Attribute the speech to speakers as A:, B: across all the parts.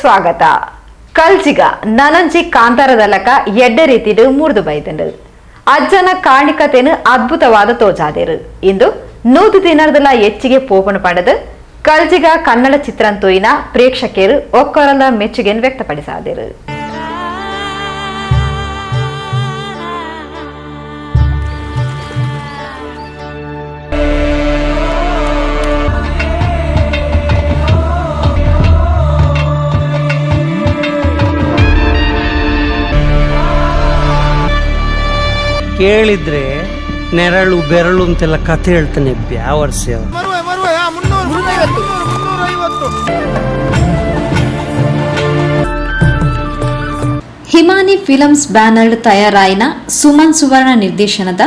A: ಸ್ವಾಗತ. ಕಲ್ಜಿಗ ನನಂಜಿ ಕಾಂತಾರದಲಕ ಎಡ್ಡೆ ರೀತಿಡು ಮುರಿದು ಬೈದಂಡು ಅಜ್ಜನ ಕಾಣಿಕತೆನು ಅದ್ಭುತವಾದ ತೋಜಾದೇರು. ಇಂದು ನೂದು ದಿನದಲ್ಲ ಹೆಚ್ಚಿಗೆ ಪೋಪನ ಪಡೆದು ಕಲ್ಜಿಗ ಕನ್ನಡ ಚಿತ್ರಂತೋಯಿನ ಪ್ರೇಕ್ಷಕರು ಒಕ್ಕೊರಲ ಮೆಚ್ಚುಗೆಯನ್ನು ವ್ಯಕ್ತಪಡಿಸಾದರು.
B: ಕೇಳಿದ್ರೆ ನೆರಳು ಬೆರಳು ಅಂತೆಲ್ಲ ಕಥೆ ಹೇಳ್ತಾನೆ ಬ್ಯಾವರ್ಸಿ
C: ಹಿಮಾನಿ ಫಿಲಮ್ಸ್ ಬ್ಯಾನರ್ ತಯಾರಾಯಿನ ಸುಮನ್ ಸುವರ್ಣ ನಿರ್ದೇಶನದ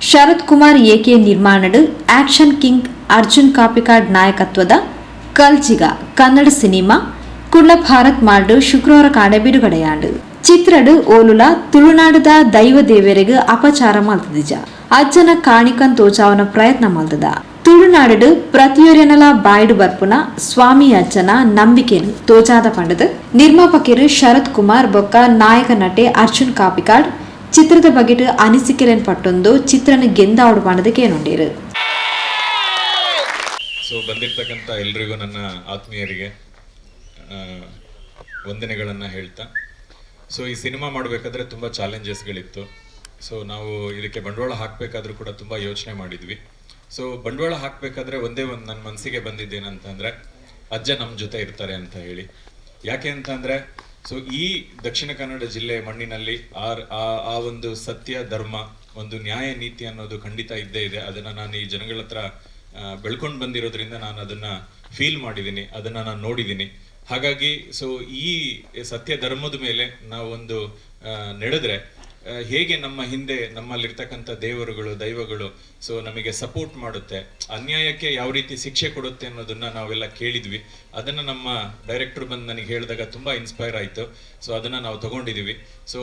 C: ಶರತ್ ಕುಮಾರ್ ಏಕೆ ನಿರ್ಮಾಣದ ಆಕ್ಷನ್ ಕಿಂಗ್ ಅರ್ಜುನ್ ಕಾಪಿಕಾಡ್ ನಾಯಕತ್ವದ ಕಲ್ಜಿಗ ಕನ್ನಡ ಸಿನಿಮಾ ಕುಳ್ಳ ಭಾರತ್ ಮಾಡು ಶುಕ್ರವಾರ ಕಾಡೆ ಬಿಡುಗಡೆಯಾಂಡು ಚಿತ್ರಡು, ಓಲುಲ, ತುಳುನಾಡದ ದೈವ ದೇವರಿಗೆ ಅಪಚಾರ ಮಾಡ್ತದಿಜ ಅಜ್ಜನ ಕಾಣಿಕನ್ ತೋಚಾವನ ಪ್ರಯತ್ನ ಮಾಡ್ತದ. ತುಳುನಾಡು ಪ್ರತಿಯೊರೆನಲ ಬಾಯ್ಡು ಬರ್ಪುನ ಸ್ವಾಮಿ ಅಜ್ಜನ ನಂಬಿಕೆನು ತೋಜಾದ ಪಂಡದ. ನಿರ್ಮಾಪಕರು ಶರತ್ ಕುಮಾರ್ ಬೊಕ್ಕ ನಾಯಕ ನಟೆ ಅರ್ಜುನ್ ಕಾಪಿಕಾಡ್. ಚಿತ್ರದ ಬಗೆಟ್ ಅನಿಸಿಕೆಲೆನ್ ಪಟ್ಟೊಂದು ಚಿತ್ರನ ಗೆಂದಾವಡು ಪಂಡದು ಕೇನುಂಡೇರು.
D: ಸೊ ಬಂದಿರ್ತಕ್ಕಂಥ ಎಲ್ರಿಗೂ ನನ್ನ ಆತ್ಮೀಯರಿಗೆ ವಂದನೆಗಳನ್ನು ಹೇಳ್ತಾ ಸೊ ಈ ಸಿನಿಮಾ ಮಾಡಬೇಕಾದ್ರೆ ತುಂಬ ಚಾಲೆಂಜಸ್ಗಳಿತ್ತು ಸೊ ನಾವು ಇದಕ್ಕೆ ಬಂಡವಾಳ ಹಾಕಬೇಕಾದ್ರೂ ಕೂಡ ತುಂಬ ಯೋಚನೆ ಮಾಡಿದ್ವಿ. ಸೊ ಬಂಡವಾಳ ಹಾಕಬೇಕಾದ್ರೆ ಒಂದೇ ಒಂದು ನನ್ನ ಮನಸ್ಸಿಗೆ ಬಂದಿದ್ದೇನಂತಂದರೆ, ಅಜ್ಜ ನಮ್ಮ ಜೊತೆ ಇರ್ತಾರೆ ಅಂತ ಹೇಳಿ. ಯಾಕೆ ಅಂತಂದರೆ ಸೊ ಈ ದಕ್ಷಿಣ ಕನ್ನಡ ಜಿಲ್ಲೆ ಮಣ್ಣಿನಲ್ಲಿ ಆ- ಒಂದು ಸತ್ಯ, ಧರ್ಮ, ಒಂದು ನ್ಯಾಯ ನೀತಿ ಅನ್ನೋದು ಖಂಡಿತ ಇದ್ದೇ ಇದೆ. ಅದನ್ನು ನಾನು ಈ ಜನಗಳ ಹತ್ರ ಬೆಳ್ಕೊಂಡು ಬಂದಿರೋದ್ರಿಂದ ನಾನು ಅದನ್ನ ಫೀಲ್ ಮಾಡಿದ್ದೀನಿ. ಅದನ್ನ ನಾನು ನೋಡಿದ್ದೀನಿ. ಹಾಗಾಗಿ ಸೊ ಈ ಸತ್ಯ ಧರ್ಮದ ಮೇಲೆ ನಾವೊಂದು ನಡೆದ್ರೆ ಹೇಗೆ ನಮ್ಮ ಹಿಂದೆ ನಮ್ಮಲ್ಲಿರ್ತಕ್ಕಂಥ ದೇವರುಗಳು, ದೈವಗಳು ಸೊ ನಮಗೆ ಸಪೋರ್ಟ್ ಮಾಡುತ್ತೆ, ಅನ್ಯಾಯಕ್ಕೆ ಯಾವ ರೀತಿ ಶಿಕ್ಷೆ ಕೊಡುತ್ತೆ ಅನ್ನೋದನ್ನ ನಾವೆಲ್ಲ ಕೇಳಿದ್ವಿ. ಅದನ್ನ ನಮ್ಮ ಡೈರೆಕ್ಟರ್ ಬಂದು ನನಗೆ ಹೇಳಿದಾಗ ತುಂಬಾ ಇನ್ಸ್ಪೈರ್ ಆಯಿತು. ಸೊ ಅದನ್ನ ನಾವು ತಗೊಂಡಿದೀವಿ. ಸೊ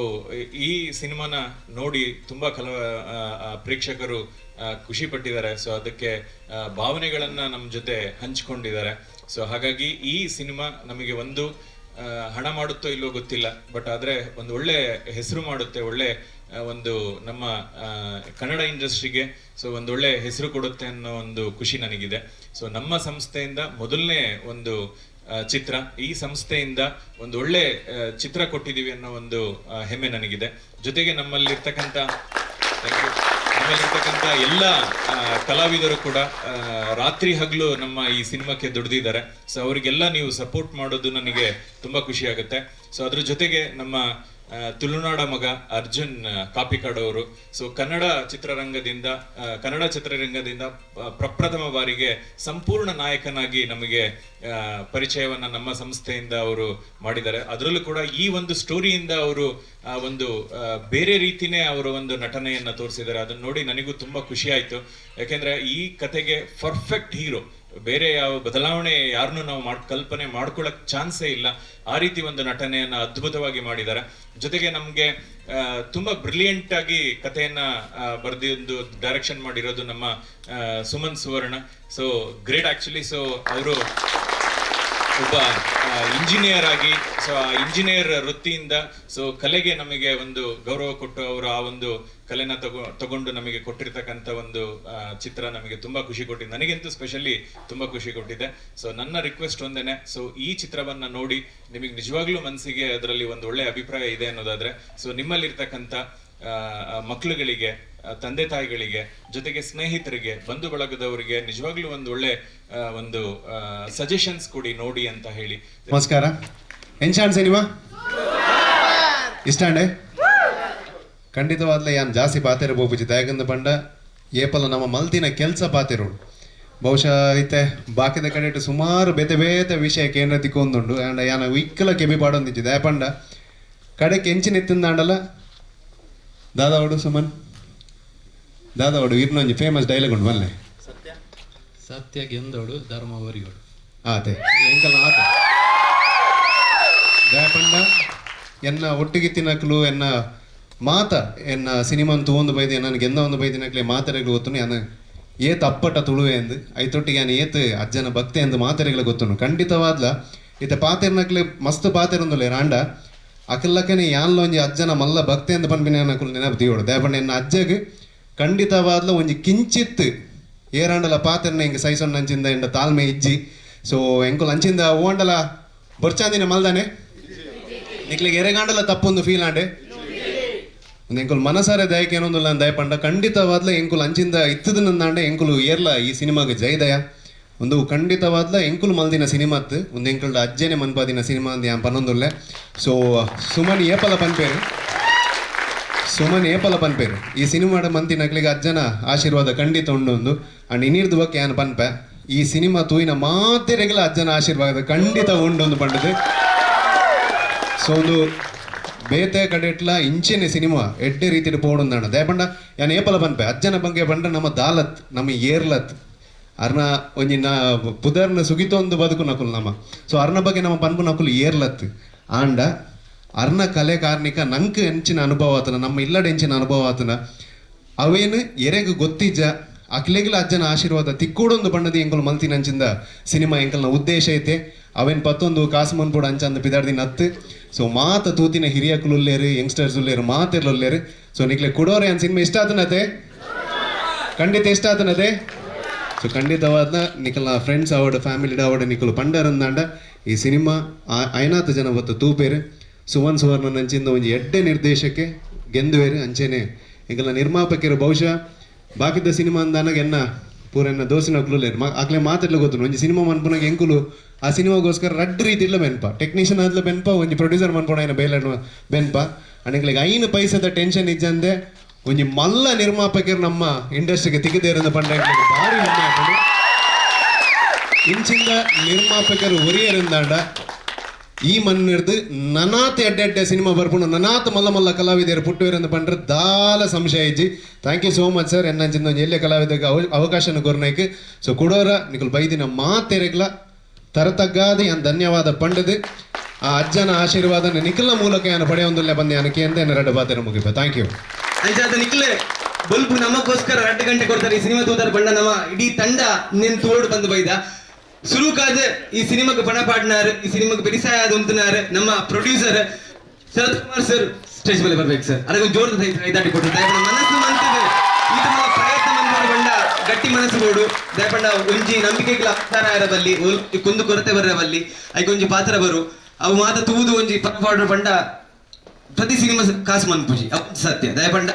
D: ಈ ಸಿನಿಮಾನ ನೋಡಿ ತುಂಬಾ ಕಲ ಪ್ರೇಕ್ಷಕರು ಖುಷಿ ಪಟ್ಟಿದ್ದಾರೆ. ಸೊ ಅದಕ್ಕೆ ಭಾವನೆಗಳನ್ನ ನಮ್ಮ ಜೊತೆ ಹಂಚ್ಕೊಂಡಿದ್ದಾರೆ. ಸೊ ಹಾಗಾಗಿ ಈ ಸಿನಿಮಾ ನಮಗೆ ಒಂದು ಹಣ ಮಾಡುತ್ತೋ ಇಲ್ಲೋ ಗೊತ್ತಿಲ್ಲ. ಬಟ್ ಆದ್ರೆ ಒಂದು ಒಳ್ಳೆ ಹೆಸರು ಮಾಡುತ್ತೆ, ಒಳ್ಳೆ ಒಂದು ನಮ್ಮ ಕನ್ನಡ ಇಂಡಸ್ಟ್ರಿಗೆ, ಸೊ ಒಂದು ಒಳ್ಳೆ ಹೆಸರು ಕೊಡುತ್ತೆ ಅನ್ನೋ ಒಂದು ಖುಷಿ ನನಗಿದೆ. ಸೊ ನಮ್ಮ ಸಂಸ್ಥೆಯಿಂದ ಮೊದಲನೇ ಒಂದು ಚಿತ್ರ, ಈ ಸಂಸ್ಥೆಯಿಂದ ಒಂದು ಒಳ್ಳೆ ಚಿತ್ರ ಕೊಟ್ಟಿದ್ದೀವಿ ಅನ್ನೋ ಒಂದು ಹೆಮ್ಮೆ ನನಗಿದೆ. ಜೊತೆಗೆ ನಮ್ಮಲ್ಲಿರ್ತಕ್ಕಂಥ. ನಮ್ಮಲ್ಲಿರ್ತಕ್ಕಂಥ ಎಲ್ಲ ಕಲಾವಿದರು ಕೂಡ ರಾತ್ರಿ ಹಗಲು ನಮ್ಮ ಈ ಸಿನಿಮಾಕ್ಕೆ ದುಡ್ದಿದ್ದಾರೆ. ಸೊ ಅವರಿಗೆಲ್ಲ ನೀವು ಸಪೋರ್ಟ್ ಮಾಡೋದು ನನಗೆ ತುಂಬಾ ಖುಷಿ ಆಗುತ್ತೆ. ಸೊ ಅದ್ರ ಜೊತೆಗೆ ನಮ್ಮ ತುಳುನಾಡ ಮಗ ಅರ್ಜುನ್ ಕಾಪಿಕಾಡ್ ಅವರು. ಸೊ ಕನ್ನಡ ಚಿತ್ರರಂಗದಿಂದ ಕನ್ನಡ ಚಿತ್ರರಂಗದಿಂದ ಪ್ರಪ್ರಥಮ ಬಾರಿಗೆ ಸಂಪೂರ್ಣ ನಾಯಕನಾಗಿ ನಮಗೆ ಪರಿಚಯವನ್ನ ನಮ್ಮ ಸಂಸ್ಥೆಯಿಂದ ಅವರು ಮಾಡಿದ್ದಾರೆ. ಅದರಲ್ಲೂ ಕೂಡ ಈ ಒಂದು ಸ್ಟೋರಿಯಿಂದ ಅವರು ಒಂದು ಬೇರೆ ರೀತಿನೇ ಅವರು ಒಂದು ನಟನೆಯನ್ನ ತೋರಿಸಿದ್ದಾರೆ. ಅದನ್ನ ನೋಡಿ ನನಗೂ ತುಂಬಾ ಖುಷಿ ಆಯ್ತು. ಯಾಕೆಂದ್ರೆ ಈ ಕತೆಗೆ ಪರ್ಫೆಕ್ಟ್ ಹೀರೋ ಬೇರೆ ಯಾವ ಬದಲಾವಣೆ ಯಾರನ್ನೂ ನಾವು ಮಾಡ್, ಕಲ್ಪನೆ ಮಾಡ್ಕೊಳಕ್ ಚಾನ್ಸೇ ಇಲ್ಲ. ಆ ರೀತಿ ಒಂದು ನಟನೆಯನ್ನ ಅದ್ಭುತವಾಗಿ ಮಾಡಿದ್ದಾರೆ. ಜೊತೆಗೆ ನಮ್ಗೆ ತುಂಬಾ ಬ್ರಿಲಿಯಂಟ್ ಆಗಿ ಕಥೆಯನ್ನ ಬರೆದಿದ್ದು ಡೈರೆಕ್ಷನ್ ಮಾಡಿರೋದು ನಮ್ಮ Suman Suvarna. So great actually so ಅವರು ಒಬ್ಬ ಇಂಜಿನಿಯರ್ ಆಗಿ ಸೊ ಆ ಇಂಜಿನಿಯರ್ ವೃತ್ತಿಯಿಂದ ಸೊ ಕಲೆಗೆ ನಮಗೆ ಒಂದು ಗೌರವ ಕೊಟ್ಟು ಅವರು ಆ ಒಂದು ಕಲೆನ ತಗೊ ತಗೊಂಡು ನಮಗೆ ಕೊಟ್ಟಿರ್ತಕ್ಕಂಥ ಒಂದು ಚಿತ್ರ ನಮಗೆ ತುಂಬಾ ಖುಷಿ ಕೊಟ್ಟಿದೆ. ನನಗಂತೂ ಸ್ಪೆಷಲಿ ತುಂಬಾ ಖುಷಿ ಕೊಟ್ಟಿದೆ. ಸೊ ನನ್ನ ರಿಕ್ವೆಸ್ಟ್ ಒಂದೇನೆ ಸೊ ಈ ಚಿತ್ರವನ್ನ ನೋಡಿ ನಿಮಗೆ ನಿಜವಾಗ್ಲೂ ಮನಸ್ಸಿಗೆ ಅದರಲ್ಲಿ ಒಂದು ಒಳ್ಳೆ ಅಭಿಪ್ರಾಯ ಇದೆ ಅನ್ನೋದಾದ್ರೆ ಸೊ ನಿಮ್ಮಲ್ಲಿರ್ತಕ್ಕಂಥ ಆ, ತಂದೆ ತಾಯಿಗಳಿಗೆ, ಜೊತೆಗೆ ಸ್ನೇಹಿತರಿಗೆ ಬಂಧು ಬಳಗದವರಿಗೆ ನಿಜವಾಗ್ಲೂ ಒಂದು ಒಳ್ಳೆ ಒಂದು ಸಜೆಷನ್ಸ್ ಕೊಡಿ, ನೋಡಿ ಅಂತ ಹೇಳಿ.
E: ನಮಸ್ಕಾರ. ಎನ್ಶಾನ್ ಸಿನಿಮಾ ಇಷ್ಟಾಂಡೆ ಖಂಡಿತವಾದ್ಲೆ ಯಾನ್ ಜಾಸ್ತಿ ಪಾತೆರ ಬೋಪುಜಿ ಯಾಕಂದ್ರೆ ಬಂಡ ಏಪಲ ನಮ್ಮ ಮಲ್ತಿನ ಕೆಲಸ ಪಾತೆರು ಬಹುಶಃ ಐತೆ, ಬಾಕಿದ ಕಡೆ ಸುಮಾರು ಬೇತೆ ಬೇತೆ ವಿಷಯ ಕೇಂದ್ರ ತಿಕ್ಕೊಂದುಂಡು ಆ್ಯಂಡ್ ಯಾನ ಇಕ್ಕಲ ಕೆಬಿ ಪಾಡೊಂದಿಜ್ಜಿದೆ ಪಂಡ ಕಡೆಗೆ ಎಂಚಿನ ದಾದಾ ಅವಡು ಸುಮನ್? ದಾದಾವಡು ಒಂದು ಫೇಮಸ್ ಡೈಲಾಗ್ ಉಂಟು ಮಲ್ಲೆ
F: ಸತ್ಯ? ಗೆಂದೋಡು ಧರ್ಮ ಒರಿಗೋಡು
E: ಆತೆ ಎಂಕಲ ಆತ. ಜಯಪಂಡ ಎನ್ನ ಒಟ್ಟಿಗೆ ತಿನ್ನಕ್ಲು ಎನ್ನ ಮಾತ ಎನ್ನ ಸಿನಿಮಾನ್ ತೂವೊಂದು ಬೈದು ಎನ್ನ ಗೆಂದ ಒಂದು ಬೈದಿನಕ್ಲೆ ಮಾತರೆಗಳು ಗೊತ್ತು ಯಾನ ಏತ್ ಅಪ್ಪಟ ತುಳುವೆ ಎಂದು ಐತೊಟ್ಟಿಗೆ ಯಾನ ಏತ್ ಅಜ್ಜನ ಭಕ್ತಿ ಎಂದು ಮಾತರೆಗಳು ಗೊತ್ತುನು ಖಂಡಿತವಾದ್ಲ ಈತ ಪಾತೆರ್ನಕ್ಲೆ ಮಸ್ತ್ ಪಾತೆರೊಂದುಲ್ಲೆ ರಾಂಡ. ಅಕಲ್ಲಕ್ಕನೆ ಯಾನ್ಲ ಒಂಜಿ ಅಜ್ಜನ ಮಲ್ಲ ಭಕ್ತಿ ಎಂದು ಪನ್ಪಿನ ಕುಲ್ ನೆನಪು ತೀವಡು ದಯಪಂಡ ಎನ್ನ ಅಜ್ಜಗ್ ಖಂಡಿತವಾದ್ಲ ಒಂಜಿ ಕಿಂಚಿತ್ ಏರಾಂಡಲ ಪಾತ್ರನ ಹಿಂಗೆ ಸೈಸೊಂಡು ಅಂಚಿಂದ ಎಂಡ ತಾಳ್ಮೆ ಇಜ್ಜಿ. ಸೊ ಎಂಕುಲು ಅಂಚಿಂದ ಓಂಡಲ ಬರ್ಚಾಂದಿನ ಮಲ್ದಾನೆ? ನಿಕ್ಲಿಗೆ ಎರೆಗಾಂಡಲ ತಪ್ಪೊಂದು ಫೀಲ್ ಆಂಡೆ. ಒಂದು ಎಂಕುಲು ಮನಸಾರೆ ದಯಕ್ಕೆ ಏನೊಂದು ನಾನು ದಯಪಂಡ. ಖಂಡಿತವಾದ್ಲ ಎಂಕುಲು ಅಂಚಿಂದ ಇತ್ತದನ್ನ ನಂದಾಂಡೆ, ಎಂಕುಲು ಏರ್ಲ ಈ ಸಿನಿಮಾಗೆ ಜಯದಯ ಒಂದು ಖಂಡಿತವಾದ್ಲ ಎಂಕುಲು ಮಲ್ದಿನ ಸಿನಿಮಾತ್, ಒಂದು ಎಂಕುಲ್ಡ ಅಜ್ಜನೆ ಮನ್ಪಾದಿನ ಸಿನಿಮಾ ಅಂತ ಪನ್ನೊಂದುಲ್ಲೆ. ಸೊ ಸುಮನ್ ಏಪಲ ಪನ್ಪೇರು. ಸುಮನ್ ಏಪಲ ಪನ್ಪೇರು ಈ ಸಿನಿಮಾಡ ಮಂತಿನಕ್ಲಿಗೆ ಅಜ್ಜನ ಆಶೀರ್ವಾದ ಖಂಡಿತ ಉಂಡು ಒಂದು ಅಂಡ್ ಇನ್ನಿರ್ದು ಬಗ್ಗೆ ಏನು ಪನ್ಪೆ. ಈ ಸಿನಿಮಾ ತೂಯಿನ ಮಾತೆರೆಗಳ ಅಜ್ಜನ ಆಶೀರ್ವಾದ ಖಂಡಿತ ಉಂಡು ಒಂದು ಪಂಡದು ಸೊ ಒಂದು ಬೇತೆ ಕಡೆಟ್ಲ ಇಂಚಿನ ಸಿನಿಮಾ ಎಡ್ಡೆ ರೀತಿಡ್ ಪೋಡುಂದಾಣ ದಯಪಂಡ ಯಾನ್ ಏಪಲ ಪನ್ಪೆ. ಅಜ್ಜನ ಬಗ್ಗೆ ಬಂದ್ರೆ ನಮ್ಮ ದಾಲತ್ ನಮ್ಮ ಏರ್ಲತ್. ಅರ್ನ ಒಂಜಿ ನ ಪುದರ್ನ ಸುಗಿತೊಂದು ಬದುಕು ನಕುಲು ನಮ್ಮ. ಸೊ ಅರ್ನ ಬಗ್ಗೆ ನಮ್ಮ ಪನ್ಪು ನಕುಲು ಏರ್ಲತ್. ಆಂಡ ಅರ್ನ ಕಲೆ ಕಾರ್ನಿಕ ನಂಕ ಎಂಚಿನ ಅನುಭವ ಆತನ, ನಮ್ಮ ಇಲ್ಲಡ ಎಂಚಿನ ಅನುಭವ ಆತನ. ಅವೇನು ಎರೆಗ್ ಗೊತ್ತಿಜ್ಜ, ಅಕ್ಲೆಗ್ಲ ಅಜ್ಜನ ಆಶೀರ್ವಾದ, ತಿಕ್ಕೋಡೊಂದು ಬಣ್ಣದ ಎಂಕುಲು ಮಲ್ತಿನ ಅಂಚಿಂದ ಸಿನಿಮಾ ಎಂಕಲ್ನ ಉದ್ದೇಶ ಐತೆ. ಅವೇನು ಪತ್ತೊಂದು ಕಾಸು ಮನ್ಪುಡ ಅಂಚಂದ ಬಿದಾಡ್ದಿ ಹತ್ತು ಸೊ ಮಾತ ತೂತಿನ ಹಿರಿಯಕುಲುಲ್ಲೇರು ಯಂಗ್ಸ್ಟರ್ಸ್ ಉಲ್ಲೇರು, ಮಾತೆರ್ಲುಲ್ಲೇರು. ಸೊ ನಿಕ್ಲೆ ಕುಡೋರೆ ಅನ್ ಸಿನಿಮಾ ಇಷ್ಟ ಆತನತೆ ಖಂಡಿತ ಇಷ್ಟ ಆತನತೆ ಸೊ ಖಂಡಿತವಾದ ನಿಕಲ ಫ್ರೆಂಡ್ಸ್ ಅವಡ ಫ್ಯಾಮಿಲಿ ಅವಡ ನಿಕಲು ಪಂಡರಂದಾಂಡ ಈ ಸಿನಿಮಾ ಐನಾತ ಜನ ಬತ್ತ ತೂಪೇರು. ಸುವನ್ ಸುವರ್ಣ ನಂಚಿಂದ ಒಂಜಿ ಎಡ್ಡೆ ನಿರ್ದೇಶಕ್ಕೆ ಗೆಂದುವೇರಿ ಅಂಚೆನೆ. ಎಂಕಲ್ನ ನಿರ್ಮಾಪಕರು ಬಹುಶಃ ಬಾಕಿದ್ದ ಸಿನಿಮಾ ಅಂದಾನಾಗ ಎನ್ನ ಪೂರ ಎನ್ನ ದೋಸಿನ ಮಾ, ಆಗ್ಲೇ ಮಾತಾಡ್ಲ ಗೊತ್ತು ಒಂಜಿ ಸಿನಿಮಾ ಮನ್ಪುನಾಗ ಎಂಕುಲು ಆ ಸಿನಿಮಾಗೋಸ್ಕರ ರೀತಿ ಇಲ್ಲ ಬೆನ್ಪ. ಟೆಕ್ನಿಷಿಯನ್ ಆದ್ಲ ಬೆನ್ಪ, ಒಂಜಿ ಪ್ರೊಡ್ಯೂಸರ್ ಮನ್ಪುಣ ಏನ ಬೇಲಣ್ಣ ಬೆನ್ಪ. ಅಣಗ್ಲಿಗೆ ಐನು ಪೈಸದ ಟೆನ್ಷನ್ ಇಜ್ಜಂದೆ ಒಂಜಿ ಮಲ್ಲ ನಿರ್ಮಾಪಕರು ನಮ್ಮ ಇಂಡಸ್ಟ್ರಿಗೆ ತಿಗದೇರಿಂದ ಪಂಡ ಭಾರಿ. ಇಂಚಿಂದ ನಿರ್ಮಾಪಕರು ಒರಿಯರಿಂದಾಂಡ ಈ ಮನ್ನಿರ್ದು ನನಾತ್ ಎಡ್ಡೆ ಎಡ್ಡೆ ಸಿನಿಮಾ ಬರ್ಪುಂಡು. ನನಾತ್ ಮಲ್ಲ ಮಲ್ಲ ಕಲಾವಿದರು ಪುಟ್ಟುವೆರಂದ ಪಂಡ್ರೆ ದಾಲ ಸಂಶಯ ಇಜ್ಜಿ. Thank you so much sir ಎನ್ನಂಚಿಂದ ಒಂಜಿ ಎಲ್ಲೆ ಕಲಾವಿದಕ್ಕೆ ಅವ ಅವಕಾಶನ ಕೊರ್ನೈಕ್. ಸೊ ಕೊಡೋರ, ನಿಕಲ್ ಬೈದಿನ ಮಾತೆರೆಗ್ಲ. ತರತಗ್ಗಾದ ಯಾನ್ ಧನ್ಯವಾದ ಪಂಡದು ಆ ಅಜ್ಜನ ಆಶೀರ್ವಾದನ ನಿಖಲ್ನ ಮೂಲಕ ಏನು ಪಡೆಯೊಂದುಲ್ಲೆ ಬಂದೆ ಯಾನಕ್ಕೆ ಅಂತ ಎರಡು ಬಾತೆರ ಮುಗಿಪ. ಥ್ಯಾಂಕ್ ಯು
G: ಬಲ್ಪು ನಮಗೋಸ್ಕರ ಎರಡು ಗಂಟೆ ಕೊಡ್ತಾರೆ ಈ ಸಿನಿಮಾ ತೂದಾರ ಬಂಡ ನಮ್ಮ ಇಡೀ ತಂಡ ನಿನ್ ತೋಡು ಬಂದು ಬೈದ. ಸುರುಕಾದ ಈ ಸಿನಿಮಾಗೆ ಪಣ ಪಾಡ್ನಾರ್, ಈ ಬೆರಿಸಾಯ ಆದ ಉಂತನಾರ್ ನಮ್ಮ producer Sharath Kumar sir stage ಮೇಲೆ ಬರ್ಬೇಕು ಸರ್ ಅದಕ್ಕೆ ಜೋರ್ ಕೈದಾಟಿ ಕೊಟ್ಟು ದಯಪಂಡ ಮನಸ್ಸು ಮಂತದೆ. ಇದು ಪ್ರಯತ್ನ ಮಂದಿ ಗಟ್ಟಿ ಮನಸ್ಸು ಬೋಡು ದಯಪಣ್ಣ ಒಂಜಿ ನಂಬಿಕೆಗಳ ಆಧಾರ ಇರಬಲ್ಲಿ ಕುಂದು ಕೊರತೆ ಬರಬಲ್ಲಿ ಅದಕ್ಕೆ ಒಂಜಿ ಪಾತ್ರ ಬರು. ಅವು ಮಾತ ತೂದು ಒಂಜಿ ಪಣ ಪಾಡ್ರ ಬಂಡ ಪ್ರತಿ ಸಿನಿಮಾ ಕಾಸು ಮನ್ ಪೂಜಿ ಸತ್ಯ ದಯಪಂಡ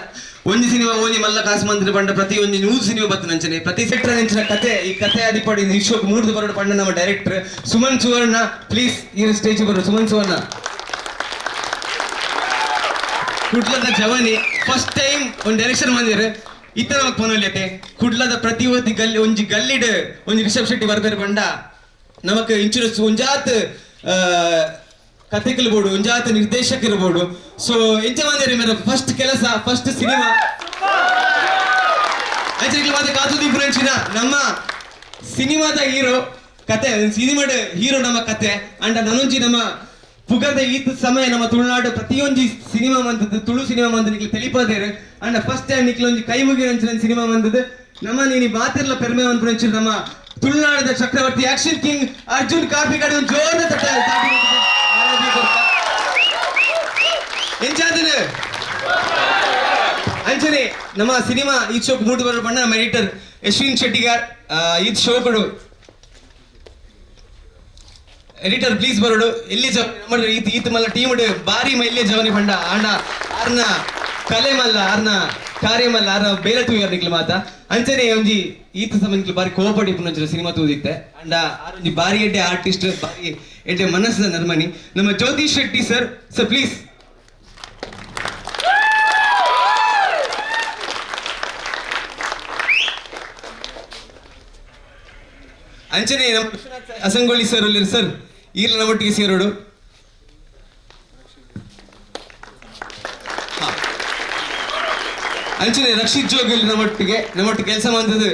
G: ಒಂಜಿ ಸಿನಿಮಾ ಒಂಜಿ ಮಲ್ಲ ಕಾಸು ಮಂತ್ರಿ ಪಂಡ ಪ್ರತಿ ಒಂಜಿ ನೂರು ಸಿನಿಮಾ ಬತ್ತ ನಂಚನೆ ಪ್ರತಿ ಸೆಕ್ಟರ್ ನೆಂಚಿನ ಕತೆ, ಈ ಕತೆ ಆದಿಪಡಿ ವಿಶ್ವಕ್ಕೆ ಮೂರ್ದು ಬರೋಡು ಪಂಡ ನಮ್ಮ ಡೈರೆಕ್ಟರ್ ಸುಮನ್ ಸುವರ್ಣ. ಪ್ಲೀಸ್ ಈ ಸ್ಟೇಜ್ ಬರೋ, ಸುಮನ್ ಸುವರ್ಣ. ಕುಡ್ಲದ ಜವನಿ ಫಸ್ಟ್ ಟೈಮ್ ಒಂದು ಡೈರೆಕ್ಷನ್ ಬಂದಿರು ಇತರ ಪೊನೊಲಿಯತೆ ಕುಡ್ಲದ ಪ್ರತಿ ಒತ್ತಿ ಗಲ್ಲಿ, ಒಂಜಿ ಗಲ್ಲಿಡ್, ಒಂಜಿ ರಿಷಬ್ ಶೆಟ್ಟಿ ಬರ್ಬೇರು ಪಂಡ ನಮಕ್ ಇನ್ಶೂರೆನ್ಸ್ ಒಂಜಾತ್ ಆ, ಕಥೆಗಳು ಬೋಡು ಒಂಜಾತ್ ನಿರ್ದೇಶಕರು ಬೋಡು ಸೊ ಎಂಚ ಬಂದಿರಿ ಮೇರ ಫಸ್ಟ್ ಕೆಲಸ ಫಸ್ಟ್ ಸಿನಿಮಾ ಆಕ್ಚುಲಿ ಮತ್ತೆ ಕಾತು ಡಿಫರೆನ್ಸಿನ ನಮ್ಮ ಸಿನಿಮಾದ ಹೀರೋ ಕತೆ ಸಿನಿಮಾದ ಹೀರೋ ನಮ್ಮ ಕತೆ ಅಂಡ ನನೊಂಜಿ ನಮ್ಮ ಪುಗದ ಈತ ಸಮಯ ನಮ್ಮ ತುಳುನಾಡು ಪ್ರತಿಯೊಂಜಿ ಸಿನಿಮಾ ಮಂತದ್ದು ತುಳು ಸಿನಿಮಾ ಮಂದ ನಿಕ್ಲಿ ತಿಳಿಪದೇರು ಅಂಡ ಫಸ್ಟ್ ಟೈಮ್ ನಿಕ್ಲಿ ಒಂಜಿ ಕೈ ಮುಗಿರಂಚಿನ ಸಿನಿಮಾ ಮಂದದ್ದು ನಮ್ಮ ನೀನಿ ಮಾತಿರ್ಲ ಪೆರ್ಮೆ ಅಂತ ನಮ್ಮ ತುಳುನಾಡದ ಚಕ್ರವರ್ತಿ action king Arjun Kapikad ಒಂದು ಜೋರದ ಎಂಚಾದನು ಅಂಚನೆ ನಮ್ಮ ಸಿನಿಮಾ ಈ ಶೋಕ್ ಮೂಡ್ ಬರೋ ಬಣ್ಣ ನಮ್ಮ ಎಡಿಟರ್ ಯಶ್ವಿನ್ ಶೆಟ್ಟಿಗಾರ್ ಇದು ಶೋ ಕೊಡು ಎಡಿಟರ್ ಪ್ಲೀಸ್ ಬರೋಡು. ಎಲ್ಲಿ ಜವನಿ ಈತ ಈತ ಮಲ್ಲ ಟೀಮ್ ಬಾರಿ ಮೈಲ್ಯ ಜವನಿ ಬಂಡ. ಆಂಡ, ಆರ್ನ, ಕಲೆ ಮಲ್ಲ, ಆರ್ನ, ಕಾರ್ಯ ಮಲ್ಲ, ಆರ್ನ ಬೇರೆ ತೂಯಾರ್ ನಿಕ್ಲು ಮಾತ. ಅಂಚನೆ ಒಂಜಿ ಈತ ಸಮ ನಿಕ್ಲು ಬಾರಿ ಕೋಪಡಿ ಪುನಂಚ ಸಿನಿಮಾ ತೂದಿತ್ತೆ. ಅಂಡ ಆರೊಂಜಿ ಬಾರಿ ಎಡ್ಡೆ ಆರ್ಟಿಸ್ಟ್ ಬಾರಿ ಎಡ್ಡೆ ಮನಸ್ಸಿನ ನರ್ಮನಿ ನಮ್ಮ Jyothi Shetty sir sir please ಅಂಚನೆ ನಮ್ಮ ಅಸಂಗೊಳ್ಳಿ ಸರ್ ಅಲ್ಲಿ ಸರ್ ಈಗ ನಮ್ಮೊಟ್ಟಿಗೆ ಸೇರೋಡು ಅಂಚನೆ ರಕ್ಷಿತ್ ಜೋಗಿಲ್ ನಮ್ಮೊಟ್ಟಿಗೆ ನಮ್ಮೊಟ್ಟಿಗೆ ಕೆಲಸ ಮಾಡಿದ್ರೆ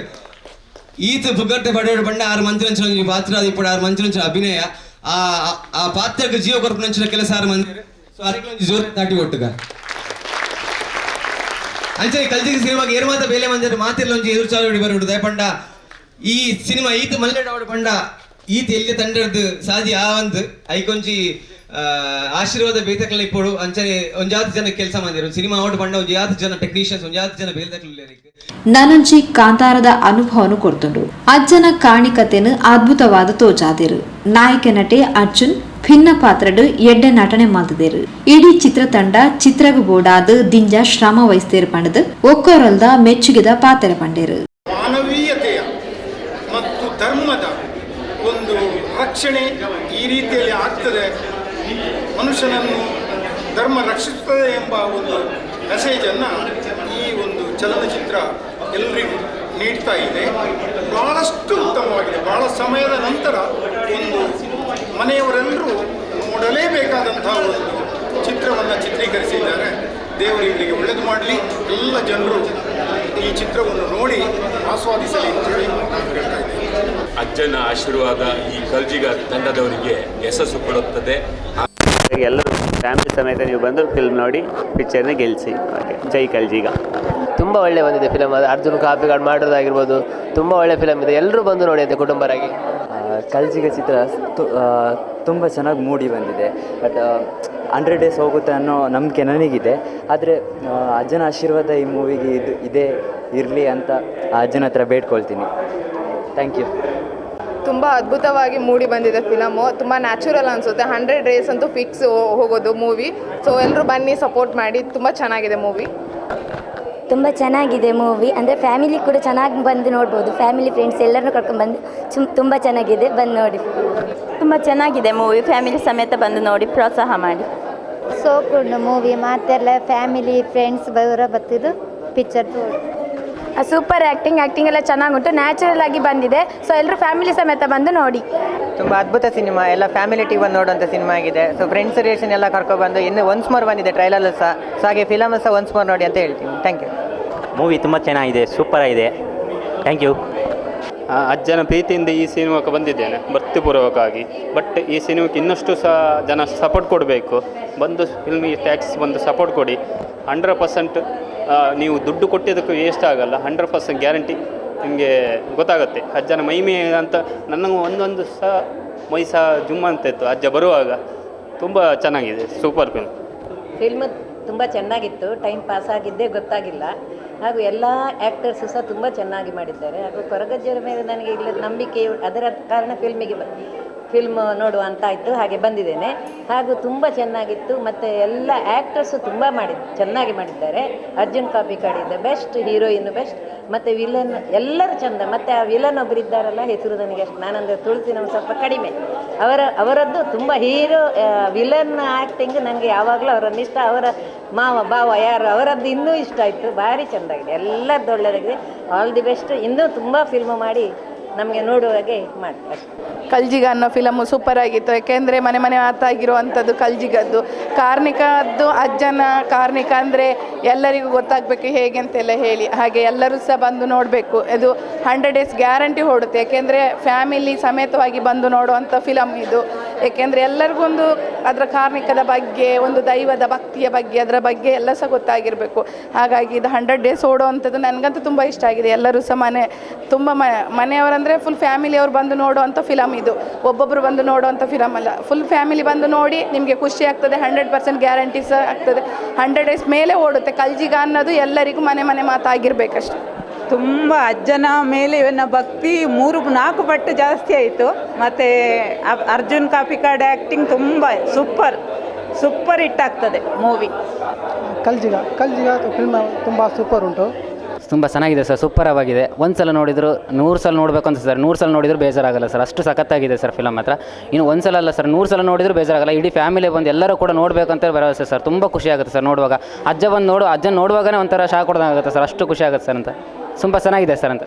G: ಈತ ಬುಗ್ಗಟ್ಟೆ ಪಡೆಯೋಡು ಬಂಡ ಆರು ಮಂತ್ರಿ ಅಂಚಿನ ಪಾತ್ರ ಅದು ಇಪ್ಪಡು ಆರು ಮಂತ್ರಿ ಅಭಿನಯ. ಆ ಆ ಪಾತ್ರಕ್ಕೆ ಜೀವ ಕೊರಪನಂಚಿನ ಕೆಲಸ ಆರು ಮಂದಿ ಸೊ ಅದಕ್ಕೆ ಜೋರು ದಾಟಿ ಕೊಟ್ಟುಗ. ಅಂಚನೆ ಕಲ್ತಿಗೆ ಸಿನಿಮಾಗೆ ಏರ್ ಮಾತ ಬೇಲೆ ಮಂದಿ ಮಾತಿಲ್ಲ ಒಂಜಿ ಎದುರು ಚಾಲು ಬರೋಡು ದಯಪಂಡ ಈ ಸಿನಿಮಾ ಈತ ಮಲ್ಲೆಡ ಬಂಡ ಪಂಡ ಈತ ಎಲ್ಲಿ ತಂಡದ್ದು? ಸಾದಿ ಆವಂದ್ ಐಕೊಂಜಿ ಆಶೀರ್ವಾದ ಬೇತಕಲ್ಲ ಇಪ್ಪಡು ಅಂಚನೆ ಒಂಜಾತ್ ಜನ ಕೆಲಸ ಮಾಡಿದ್ರು. ಸಿನಿಮಾ ಔಟ್ ಬಂಡ ಒಂಜಾತ್ ಜನ ಟೆಕ್ನಿಷಿಯನ್ಸ್, ಒಂಜಾತ್ ಜನ ಬೇಲ್ದಕ್ಲಿಲ್ಲ
C: ನನಂಜಿ ಕಾಂತಾರದ ಅನುಭವನು ಕೊಡ್ತುಂಡು. ಅಜ್ಜನ ಕಾಣಿಕತೆನು ಅದ್ಭುತವಾದ ತೋಜಾದಿರು. ನಾಯಕ ನಟೆ ಅರ್ಜುನ್, ಭಿನ್ನ ಪಾತ್ರಡು ಎಡ್ಡೆ ನಟನೆ ಮಾಡಿದಿರು ಇಡೀ ಚಿತ್ರತಂಡ ಚಿತ್ರಗ ಬೋಡಾದು ದಿಂಜ ಶ್ರಮ ವಹಿಸ್ತೇರು ಪಂಡದು, ಒಕ್ಕೊರಲ್ದ ಮೆಚ್ಚುಗೆದ ಪಾತ್ರ ಪಂಡೇರು.
H: ಧರ್ಮದ ಒಂದು ರಕ್ಷಣೆ ಈ ರೀತಿಯಲ್ಲಿ ಆಗ್ತದೆ. ಮನುಷ್ಯನನ್ನು ಧರ್ಮ ರಕ್ಷಿಸುತ್ತದೆ ಎಂಬ ಒಂದು ಮೆಸೇಜನ್ನು ಈ ಒಂದು ಚಲನಚಿತ್ರ ಎಲ್ಲರಿಗೂ ನೀಡ್ತಾ ಇದೆ. ಬಹಳಷ್ಟು ಉತ್ತಮವಾಗಿದೆ. ಬಹಳ ಸಮಯದ ನಂತರ ಒಂದು ಮನೆಯವರೆಲ್ಲರೂ ನೋಡಲೇಬೇಕಾದಂತಹ ಒಂದು ಚಿತ್ರವನ್ನು ಚಿತ್ರೀಕರಿಸಿದ್ದಾರೆ. ದೇವರು ಇವರಿಗೆ ಒಳ್ಳೆಯದು ಮಾಡಲಿ. ಎಲ್ಲ ಜನರು ಈ ಚಿತ್ರವನ್ನು ನೋಡಿ ಆಸ್ವಾದಿಸಲಿ ಅಂತೇಳಿ ನಾನು ಹೇಳ್ತಾ ಇದ್ದೇನೆ.
I: ಅಜ್ಜನ ಆಶೀರ್ವಾದ ಈ ಕಲ್ಜಿಗ ತಂಡದವರಿಗೆ ಯಶಸ್ಸು ಕೊಡುತ್ತದೆ.
J: ಎಲ್ಲರೂ ಫ್ಯಾಮಿಲಿ ಸಮೇತ ನೀವು ಬಂದು ಫಿಲ್ಮ್ ನೋಡಿ ಪಿಕ್ಚರ್ನ ಗೆಲ್ಲಿಸಿ ಓಕೆ ಜೈ ಕಲ್ಜಿಗ
K: ತುಂಬ ಒಳ್ಳೆ ಬಂದಿದೆ ಫಿಲಮ್ ಅದು ಅರ್ಜುನ್ ಕಾಪಿಗಾಡ್ ಮಾಡೋದಾಗಿರ್ಬೋದು ತುಂಬ ಒಳ್ಳೆ ಫಿಲಮ್ ಇದೆ. ಎಲ್ಲರೂ ಬಂದು ನೋಡಿ ಅಂತೆ ಕುಟುಂಬರಾಗಿ.
L: ಕಲ್ಜಿಗ ಚಿತ್ರ ತುಂಬ ಚೆನ್ನಾಗಿ ಮೂಡಿ ಬಂದಿದೆ. ಬಟ್ ಹಂಡ್ರೆಡ್ ಡೇಸ್ ಹೋಗುತ್ತೆ ಅನ್ನೋ ನಂಬಿಕೆ ನನಗಿದೆ. ಆದರೆ ಅಜ್ಜನ ಆಶೀರ್ವಾದ ಈ ಮೂವಿಗೆ ಇದು ಇದೇ ಇರಲಿ ಅಂತ ಆ ಅಜ್ಜನ ಹತ್ರ ಬೇಡ್ಕೊಳ್ತೀನಿ. ಥ್ಯಾಂಕ್ ಯು
M: ತುಂಬ ಅದ್ಭುತವಾಗಿ ಮೂಡಿ ಬಂದಿದೆ ಫಿಲಮು ತುಂಬ ನ್ಯಾಚುರಲ್ ಅನಿಸುತ್ತೆ. ಹಂಡ್ರೆಡ್ ಡೇಸ್ ಅಂತೂ ಫಿಕ್ಸ್ ಹೋಗೋದು ಮೂವಿ ಸೊ ಎಲ್ಲರೂ ಬನ್ನಿ ಸಪೋರ್ಟ್ ಮಾಡಿ. ತುಂಬ ಚೆನ್ನಾಗಿದೆ ಮೂವಿ
N: ತುಂಬ ಚೆನ್ನಾಗಿದೆ ಮೂವಿ ಅಂದರೆ ಫ್ಯಾಮಿಲಿ ಕೂಡ ಚೆನ್ನಾಗಿ ಬಂದು ನೋಡ್ಬೋದು. ಫ್ಯಾಮಿಲಿ ಫ್ರೆಂಡ್ಸ್ ಎಲ್ಲರನ್ನೂ ಕರ್ಕೊಂಡು ಬಂದು ಚುಮ್ ತುಂಬ ಚೆನ್ನಾಗಿದೆ. ಬಂದು ನೋಡಿ. ತುಂಬ ಚೆನ್ನಾಗಿದೆ ಮೂವಿ ಫ್ಯಾಮಿಲಿ ಸಮೇತ ಬಂದು ನೋಡಿ ಪ್ರೋತ್ಸಾಹ ಮಾಡಿ.
O: ಸೋಕುಂಡು ಮೂವಿ ಮಾತೆಲ್ಲ ಫ್ಯಾಮಿಲಿ ಫ್ರೆಂಡ್ಸ್ ಬರೋ ಬತ್ತಿದ್ದು ಪಿಕ್ಚರ್
N: ಸೂಪರ್ ಆ್ಯಕ್ಟಿಂಗ್ ಆ್ಯಕ್ಟಿಂಗ್ ಎಲ್ಲ ಚೆನ್ನಾಗುಂಟು ನ್ಯಾಚುರಲ್ ಆಗಿ ಬಂದಿದೆ. ಸೊ ಎಲ್ಲರೂ ಫ್ಯಾಮಿಲಿ ಸಮೇತ ಬಂದು ನೋಡಿ.
K: ತುಂಬ ಅದ್ಭುತ ಸಿನಿಮಾ ಎಲ್ಲ ಫ್ಯಾಮಿಲಿ ಟಿ ಬಂದು ನೋಡುವಂಥ ಸಿನಿಮಾ ಆಗಿದೆ. ಸೊ ಫ್ರೆಂಡ್ಸ್ ರಿಲೇಷನ್ ಎಲ್ಲ ಕರ್ಕೊಬಂದು ಇನ್ನು ಒನ್ಸ್ ಮೋರ್ ಬಂದಿದೆ ಟ್ರೈಲಲ್ಲೂ ಸಹ ಸೊ ಹಾಗೆ ಫಿಲಮ್ ಸಹ ಒನ್ಸ್ ಮೋರ್ ನೋಡಿ ಅಂತ ಹೇಳ್ತೀನಿ. ಥ್ಯಾಂಕ್ ಯು
J: ಮೂವಿ ತುಂಬ ಚೆನ್ನಾಗಿದೆ ಸೂಪರ್ ಆಗಿದೆ. ಥ್ಯಾಂಕ್ ಯು
F: ಅಜ್ಜನ ಪ್ರೀತಿಯಿಂದ ಈ ಸಿನಿಮಾಕ್ಕೆ ಬಂದಿದ್ದೇನೆ, ಭಕ್ತಿಪೂರ್ವಕವಾಗಿ. ಬಟ್ ಈ ಸಿನಿಮಾಕ್ಕೆ ಇನ್ನಷ್ಟು ಸಹ ಜನ ಸಪೋರ್ಟ್ ಕೊಡಬೇಕು. ಬಂದು ಫಿಲ್ಮಿಗೆ ಟ್ಯಾಕ್ಸ್ ಬಂದು ಸಪೋರ್ಟ್ ಕೊಡಿ. ಹಂಡ್ರೆಡ್ ಪರ್ಸೆಂಟ್ ನೀವು ದುಡ್ಡು ಕೊಟ್ಟಿದ್ದಕ್ಕೆ ವೇಸ್ಟ್ ಆಗಲ್ಲ. ಹಂಡ್ರೆಡ್ ಪರ್ಸೆಂಟ್ ಗ್ಯಾರಂಟಿ ನಿಮಗೆ ಗೊತ್ತಾಗುತ್ತೆ. ಅಜ್ಜನ ಮೈಮೆ ಅಂತ ನನಗೆ ಒಂದೊಂದು ಸಹ ಮೈ ಸಹ ಜುಮ್ಮ ಅಂತ ಇತ್ತು. ಅಜ್ಜ ಬರುವಾಗ ತುಂಬ ಚೆನ್ನಾಗಿದೆ ಸೂಪರ್ ಫಿಲ್ಮ್
N: ಫಿಲ್ಮ್ ತುಂಬ ಚೆನ್ನಾಗಿತ್ತು. ಟೈಮ್ ಪಾಸ್ ಆಗಿದ್ದೇ ಗೊತ್ತಾಗಿಲ್ಲ. ಹಾಗೂ ಎಲ್ಲ ಆ್ಯಕ್ಟರ್ಸು ಸಹ ತುಂಬ ಚೆನ್ನಾಗಿ ಮಾಡಿದ್ದಾರೆ. ಹಾಗೂ ಕೊರಗಜ್ಜರ ಮೇಲೆ ನನಗೆ ಇಲ್ಲದ ನಂಬಿಕೆಯು ಅದರ ಕಾರಣ ಫಿಲ್ಮಿಗೆ ಬ ಫಿಲ್ಮ್ ನೋಡುವ ಅಂತ ಇತ್ತು, ಹಾಗೆ ಬಂದಿದ್ದೇನೆ. ಹಾಗೂ ತುಂಬ ಚೆನ್ನಾಗಿತ್ತು. ಮತ್ತು ಎಲ್ಲ ಆ್ಯಕ್ಟರ್ಸು ತುಂಬ ಮಾಡಿ, ಚೆನ್ನಾಗಿ ಮಾಡಿದ್ದಾರೆ. ಅರ್ಜುನ್ ಕಾಪಿ ಕಾಡಿದ್ದ ಬೆಸ್ಟ್ ಹೀರೋಯಿನ್ ಬೆಸ್ಟ್ ಮತ್ತು ವಿಲನ್ ಎಲ್ಲರೂ ಚಂದ. ಮತ್ತು ಆ ವಿಲನ್ ಒಬ್ಬರು ಇದ್ದಾರಲ್ಲ ಹೆಸರು ನನಗೆ ಅಷ್ಟು ನಾನಂದ್ರೆ ತುಳಸಿ ನಮ್ಮ ಸ್ವಲ್ಪ ಕಡಿಮೆ. ಅವರ, ಅವರದ್ದು ತುಂಬ ಹೀರೋ ವಿಲನ್ ಆ್ಯಕ್ಟಿಂಗ್ ನನಗೆ ಯಾವಾಗಲೂ ಅವರನ್ನು ಇಷ್ಟ. ಅವರ ಮಾವ, ಭಾವ ಯಾರು, ಅವರದ್ದು ಇನ್ನೂ ಇಷ್ಟ ಆಯಿತು. ಭಾರಿ ಚೆಂದಾಗಿದೆ. ಎಲ್ಲರದ್ದು ಒಳ್ಳೆಯದಾಗಿದೆ ಆಲ್ ದಿ ಬೆಸ್ಟ್ ಇನ್ನೂ ತುಂಬ ಫಿಲ್ಮ್ ಮಾಡಿ ನಮಗೆ ನೋಡುವಾಗೆ ಮಾಡ್ತಾರೆ.
M: ಕಲ್ಜಿಗ ಅನ್ನೋ ಫಿಲಮು ಸೂಪರ್ ಆಗಿತ್ತು. ಯಾಕೆಂದರೆ ಮನೆ ಮನೆ ಮಾತಾಗಿರುವಂಥದ್ದು ಕಲ್ಜಿಗದ್ದು. ಕಾರ್ಣಿಕದ್ದು ಅಜ್ಜನ ಕಾರ್ಣಿಕ ಅಂದರೆ ಎಲ್ಲರಿಗೂ ಗೊತ್ತಾಗಬೇಕು ಹೇಗೆ ಅಂತೆಲ್ಲ ಹೇಳಿ. ಹಾಗೆ ಎಲ್ಲರೂ ಸಹ ಬಂದು ನೋಡಬೇಕು. ಇದು ಹಂಡ್ರೆಡ್ ಡೇಸ್ ಗ್ಯಾರಂಟಿ ಹೊಡುತ್ತೆ ಯಾಕೆಂದರೆ ಫ್ಯಾಮಿಲಿ ಸಮೇತವಾಗಿ ಬಂದು ನೋಡುವಂಥ ಫಿಲಮ್ ಇದು. ಏಕೆಂದರೆ ಎಲ್ಲರಿಗೊಂದು ಅದರ ಕಾರ್ಮಿಕದ ಬಗ್ಗೆ, ಒಂದು ದೈವದ ಭಕ್ತಿಯ ಬಗ್ಗೆ, ಅದರ ಬಗ್ಗೆ ಎಲ್ಲ ಸಹ ಗೊತ್ತಾಗಿರಬೇಕು. ಹಾಗಾಗಿ ಇದು ಹಂಡ್ರೆಡ್ ಡೇಸ್ ಓಡುವಂಥದ್ದು ನನಗಂತೂ ತುಂಬ ಇಷ್ಟ ಆಗಿದೆ. ಎಲ್ಲರೂ ಸಹ ಮನೆ, ತುಂಬ ಮ, ಮನೆಯವರಂದರೆ ಫುಲ್ ಫ್ಯಾಮಿಲಿಯವರು ಬಂದು ನೋಡುವಂಥ ಫಿಲಮ್ ಇದು. ಒಬ್ಬೊಬ್ಬರು ಬಂದು ನೋಡುವಂಥ ಫಿಲಮ್ ಅಲ್ಲ. ಫುಲ್ ಫ್ಯಾಮಿಲಿ ಬಂದು ನೋಡಿ ನಿಮಗೆ ಖುಷಿ ಆಗ್ತದೆ ಹಂಡ್ರೆಡ್ ಪರ್ಸೆಂಟ್ ಗ್ಯಾರಂಟಿ ಸಹ ಆಗ್ತದೆ. ಹಂಡ್ರೆಡ್ ಡೇಸ್ ಮೇಲೆ ಓಡುತ್ತೆ. ಕಲ್ಜಿಗ ಅನ್ನೋದು ಎಲ್ಲರಿಗೂ ಮನೆ ಮನೆ ಮಾತಾಗಿರ್ಬೇಕಷ್ಟೆ.
O: ತುಂಬ ಅಜ್ಜನ ಮೇಲೆ ಇವನ ಭಕ್ತಿ ಮೂರು ನಾಲ್ಕು ಪಟ್ಟು ಜಾಸ್ತಿ ಆಯಿತು. ಮತ್ತು ಅರ್ಜುನ್ ಕಾಪಿಕಾಡ್ ಆ್ಯಕ್ಟಿಂಗ್ ತುಂಬ ಸೂಪರ್ ಸೂಪರ್ ಹಿಟ್ ಆಗ್ತದೆ ಮೂವಿ
B: ಕಲ್ಜಿಗ ಕಲ್ಜಿಗ ಫಿಲ್ಮ್ ತುಂಬ ಸೂಪರ್ ಉಂಟು.
L: ತುಂಬ ಚೆನ್ನಾಗಿದೆ ಸರ್ ಸೂಪರ್ ಆಗಿದೆ ಒಂದು ಸಲ ನೋಡಿದ್ರು ನೂರು ಸಲ ನೋಡಬೇಕು ಅಂತ ಸರ್ ನೂರು ಸಲ ನೋಡಿದ್ರು ಬೇಜಾರಾಗಲ್ಲ ಸರ್ ಅಷ್ಟು ಸಖತ್ತಾಗಿದೆ ಸರ್ ಫಿಲಮ್ ಹತ್ರ. ಇನ್ನು ಒಂದು ಸಲ ಅಲ್ಲ ಸರ್ ನೂರು ಸಲ ನೋಡಿದ್ರು ಬೇಜಾರಾಗಲ್ಲ ಇಡೀ ಫ್ಯಾಮಿಲಿ ಬಂದು ಎಲ್ಲರೂ ಕೂಡ ನೋಡಬೇಕು ಅಂತ ಭರವಸೆ ಸರ್ ತುಂಬ ಖುಷಿ ಆಗುತ್ತೆ ಸರ್ ನೋಡುವಾಗ. ಅಜ್ಜ ಬಂದು ನೋಡು ಅಜ್ಜ ನೋಡುವಾಗನೇ ಒಂಥರ ಶಾಕ್ ಕೊಡೋದಾಗುತ್ತೆ ಸರ್ ಅಷ್ಟು ಖುಷಿ ಆಗುತ್ತೆ ಸರ್ ಅಂತ. ತುಂಬ ಚೆನ್ನಾಗಿದೆ ಸರ್ ಅಂತ.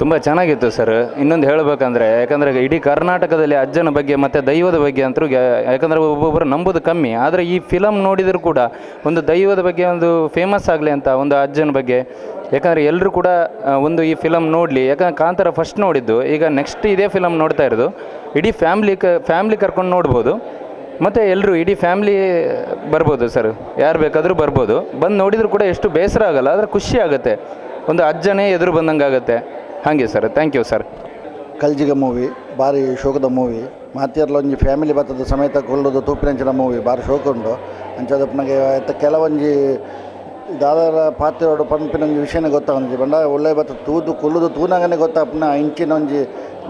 I: ತುಂಬ ಚೆನ್ನಾಗಿತ್ತು ಸರ್. ಇನ್ನೊಂದು ಹೇಳಬೇಕಂದ್ರೆ, ಯಾಕಂದರೆ ಇಡೀ ಕರ್ನಾಟಕದಲ್ಲಿ ಅಜ್ಜನ ಬಗ್ಗೆ ಮತ್ತು ದೈವದ ಬಗ್ಗೆ ಅಂತೂ ಯಾಕಂದರೆ ಒಬ್ಬೊಬ್ಬರು ನಂಬುದು ಕಮ್ಮಿ. ಆದರೆ ಈ ಫಿಲಮ್ ನೋಡಿದರೂ ಕೂಡ ಒಂದು ದೈವದ ಬಗ್ಗೆ ಒಂದು ಫೇಮಸ್ ಆಗಲಿ ಅಂತ ಒಂದು ಅಜ್ಜನ ಬಗ್ಗೆ, ಯಾಕಂದರೆ ಎಲ್ಲರೂ ಕೂಡ ಒಂದು ಈ ಫಿಲಮ್ ನೋಡಲಿ. ಯಾಕಂದ್ರೆ ಕಾಂತಾರ ಫಸ್ಟ್ ನೋಡಿದ್ದು, ಈಗ ನೆಕ್ಸ್ಟ್ ಇದೇ ಫಿಲಮ್ ನೋಡ್ತಾ ಇರೋದು. ಇಡೀ ಫ್ಯಾಮ್ಲಿ ಕ ಫ್ಯಾಮ್ಲಿ ಕರ್ಕೊಂಡು ನೋಡ್ಬೋದು. ಮತ್ತು ಎಲ್ಲರೂ ಇಡೀ ಫ್ಯಾಮ್ಲಿ ಬರ್ಬೋದು ಸರ್. ಯಾರು ಬೇಕಾದರೂ ಬರ್ಬೋದು. ಬಂದು ನೋಡಿದರೂ ಕೂಡ ಎಷ್ಟು ಬೇಸರ ಆಗಲ್ಲ, ಆದರೆ ಖುಷಿ ಆಗುತ್ತೆ. ಒಂದು ಅಜ್ಜನೇ ಎದುರು ಬಂದಂಗೆ ಆಗುತ್ತೆ. ಹಾಗೆ sir thank you sir.
P: Kaljiga movie, ಭಾರಿ ಶೋಕದ ಮೂವಿ ಮಾತಿಯರ್ಲ ಒಂಜಿ ಫ್ಯಾಮಿಲಿ ಬತ್ತದ ಸಮೇತ ಕೊಲ್ಲುದು ತೂಪಿನಂಚಿನ ಮೂವಿ, ಭಾರಿ ಶೋಕ ಉಂಡು ಅಂಚದಪ್ಪನಾಗೆ ಆಯ್ತ ಕೆಲವೊಂಜಿ ದಾದರ ಪಂಪಿನ ಒಂಜಿ ವಿಷಯನೇ ಗೊತ್ತಾಗಿ ಬಂಡ ಒಳ್ಳೆ ಬತ್ತ ತೂದು ಕೊಲ್ಲುದು ತೂನಾಗನೇ ಇಂಚಿನ ಒಂಜಿ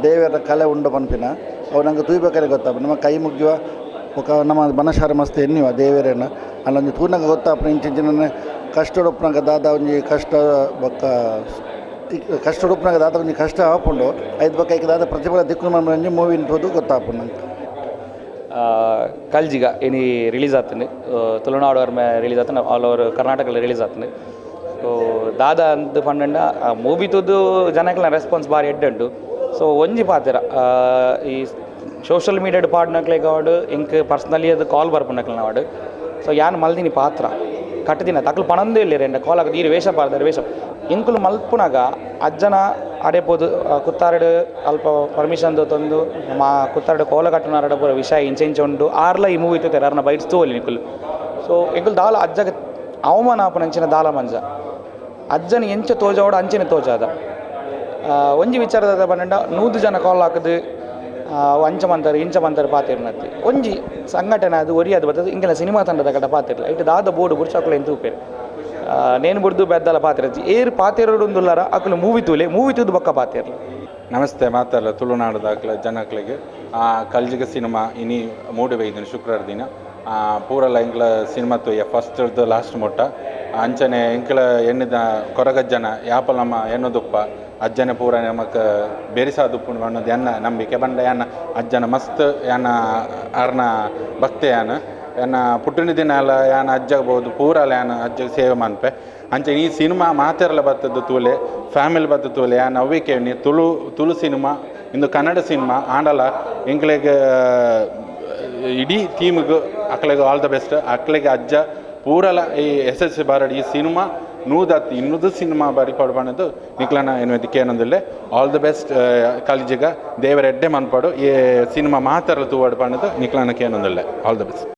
P: ದೇವರ ಕಲೆ ಉಂಡು ಪಂಪಿನ. ಅವು ನಂಗೆ ತೂಯ್ಬೇಕಾದ್ರೆ ಗೊತ್ತಾಪ ನಮ್ಮ ಕೈ ಮುಗಿಯುವ ನಮ್ಮ ಮನಸಾರ ಮಸ್ತ್ ಎನ್ನಿವ ದೇವರೇನ ಅಲ್ಲೊಂದು ತೂನಾಗ ಗೊತ್ತಾಪನ ಇಂಚಿಂಚಿನ ಕಷ್ಟ ಉಡುಪ್ನಾಗ ದಾದ ಒಂಜಿ ಕಷ್ಟ ಬೊಕ್ಕ ಕಷ್ಟ ಉಡುಪ್ನಾಗ ದಾದ ಒಂಜಿ ಕಷ್ಟ ಆಪುಂಡು ಐದು ಬೊಕ್ಕ ಐಕೆ ದಾದ ಪ್ರತಿಫಲ ದಿಕ್ಕು ಮೂವಿ ತೋದು ಗೊತ್ತಾಪುಂಡು ನಂಗೆ.
Q: ಕಲ್ಜಿಗ ಇನಿ ರಿಲೀಸ್ ಆತನು ತುಳುನಾಡು ಅವ್ರ ರಿಲೀಸ್ ಆತನು ಆಲ್ ಓವರ್ ಕರ್ನಾಟಕದಲ್ಲಿ ರಿಲೀಸ್ ಆತನು ಸೊ ದಾದ ಅಂತ ಪಂಡ ಆ ಮೂವಿ ತುದು ಜನಕ್ಲ ರೆಸ್ಪಾನ್ಸ್ ಭಾರಿ ಎಡ್ಡುಂಟು ಸೊ ಒಂಜಿ ಪಾತ್ರ ಈ ಸೋಷಲ್ ಮೀಡಿಯಾಡ್ ಪಾಡ್ನಕ್ಲೆ ಕಾವಡು ಇಂಕ್ ಪರ್ಸ್ನಲಿ ಅದು ಕಾಲ್ ಬರ್ಪುನಕ್ಲೆ ನಾವಾಡು ಸೊ ಯಾನ್ ಮಲ್ದಿನಿ ಪಾತ್ರ? ಕಟ್ಟದಿನ. ತಕ್ಲು ಪಣಂದೇ ಇಲ್ಲ ಎಂಡ ಕಾಲ್ ಆಗದು ಈರು ವೇಷ ಪಾಡ್ದಾರೆ ವೇಷ. ಇಂಕುಲು ಮಲ್ಪುನಾಗ ಅಜ್ಜನ ಅಡೆಪೋದು ಕುತ್ತಾರಡು ಅಲ್ಪ ಪರ್ಮಿಷನ್ ತಂದು, ಮಾ, ಕುತ್ತಾರಡು ಕೋಲ ಕಟ್ಟನಾರಡ ಪೂರ ವಿಷಯ ಇಂಚೆ ಇಂಚೆ ಉಂಡು. ಆರ್ಲ ಈ ಮೂವಿ ತುತ್ತಾರೆ ಅರ್ನ ಬೈಟ್ಸ್ ತೋಲಿ ನಿಕುಲು. ಸೊ ಎಂಕುಲು ದಾಲ ಅಜ್ಜಗ ಅವಮಾನ ಆಪುನಂಚಿನ ದಾಲ ಮಂಜ. ಅಜ್ಜನ ಎಂಚ ತೋಜಾವಡ ಅಂಚಿನ ತೋಜಾದ. ಒಂಜಿ ವಿಚಾರದ ಪಂಡ ನೂದು ಜನ ಕಾಲ್ ಹಾಕದು ಅಂಚ ಮಂತರ್ ಇಂಚ ಮಂತಾರೆ ಪಾತಿರ್ನತ್ತಿ. ಒಂಜಿ ಸಂಘಟನೆ ಅದು ಒರಿಯಾದ ಬರ್ತದೆ ಇಂಗೆಲ್ಲ ಸಿನಿಮಾ ತಂಡದ ಕಡೆ ಪಾತಿರ್ಲ. ಇಟ್ಟು ದಾದ ಬೋರ್ಡು ಬುಡ್ಚಾಕುಲ ಎಂದು ಉಪೇರು ನೇನು ಬುಡ್ದು ಬೆದ್ದಲ್ಲ ಪಾತ್ರ ಏರು ಪಾತಿರೋಡುಂದುಲ್ಲಾರ ಅಕಲು ಮೂವಿ ತೂಲೆ ಮೂವಿ ತೂದು ಬಕ್ಕ ಪಾತಿರ್ಲ.
R: ನಮಸ್ತೆ ಮಾತಾಡಲ್ಲ ತುಳುನಾಡದ ಅಕ್ಲ ಜನಕ್ಲಿಗೆ ಕಲ್ಜಿಗ ಸಿನಿಮಾ ಇನಿ ಮೂಡು ಬೈದಿನ ಶುಕ್ರವಾರ ದಿನ. ಆ, ಪೂರಲ ಇಂಕ್ಲ ಸಿನಿಮಾ ತೂಯ ಫಸ್ಟ್ ಲಾಸ್ಟ್ ಮೊಟ್ಟ. ಅಂಚನೆ ಇಂಕ್ಲ ಎಣ್ಣಿದ ಕೊರಗಜ್ಜನ ಯಾಪಲಮ್ಮ ಎಣ್ಣದುಪ್ಪ. ಅಜ್ಜನ ಪೂರ ನಮಕ್ ಬೇರಿಸಾದು ಅನ್ನೋದು ಎನ್ನ ನಂಬಿಕೆ ಬಂಡ ಯಾನ ಅಜ್ಜನ ಮಸ್ತ್ ಯಾನ ಅರ್ನ ಭಕ್ತೆ ಯಾನ ಯಾನ ಪುಟ್ಟಿನ ದಿನ ಅಲ್ಲ ಯಾನ ಪೂರ ಪೂರಲ್ಲ ಯಾನ ಅಜ್ಜಗೆ ಸೇವೆ ಮನ್ಪೆ. ಅಂಚೆ ಈ ಸಿನಿಮಾ ಮಾತೆರಲ ಬತ್ತದ್ದು ತೂಲೆ, ಫ್ಯಾಮಿಲಿ ಬತ್ತ ತೂಲೆ ಯಾನ ಅವ್ವಿಕೆ ನೀ ತುಳು ತುಳು ಸಿನಿಮಾ, ಇಂದು ಕನ್ನಡ ಸಿನಿಮಾ, ಆಂಡಲ, ಇಂಕ್ಲೆಗೆ, ಇಡೀ ಟೀಮ್ಗೆ ಅಕ್ಲೆಗೆ ಆಲ್ ದ ಬೆಸ್ಟ್ ಅಕ್ಲೆಗೆ ಅಜ್ಜ, ಪೂರಲ ಈ ಎಸ್ ಎಸ್ ಬಾರಡ್ ಈ ಸಿನಿಮಾ ನೂದತ್ ಇನ್ನುದು ಸಿನಿಮಾ ಬಾರಿ ಪಡ್ಬಣ್ಣದು ನಿಕ್ಲನ ಏನು ಏನೊಂದಿಲ್ಲ ಆಲ್ ದ ಬೆಸ್ಟ್ ಕಲಿಜಿಗ. ದೇವರ ಎಡ್ಡೆ ಮನ್ಪಾಡು. ಈ ಸಿನಿಮಾ ಮಾತಾಡಲು ತೂವಡ್ ಪಣ್ಣದು ನಿಕ್ಲನ ಕೇನೊಂದಿಲ್ಲೆ ಆಲ್ ದ ಬೆಸ್ಟ್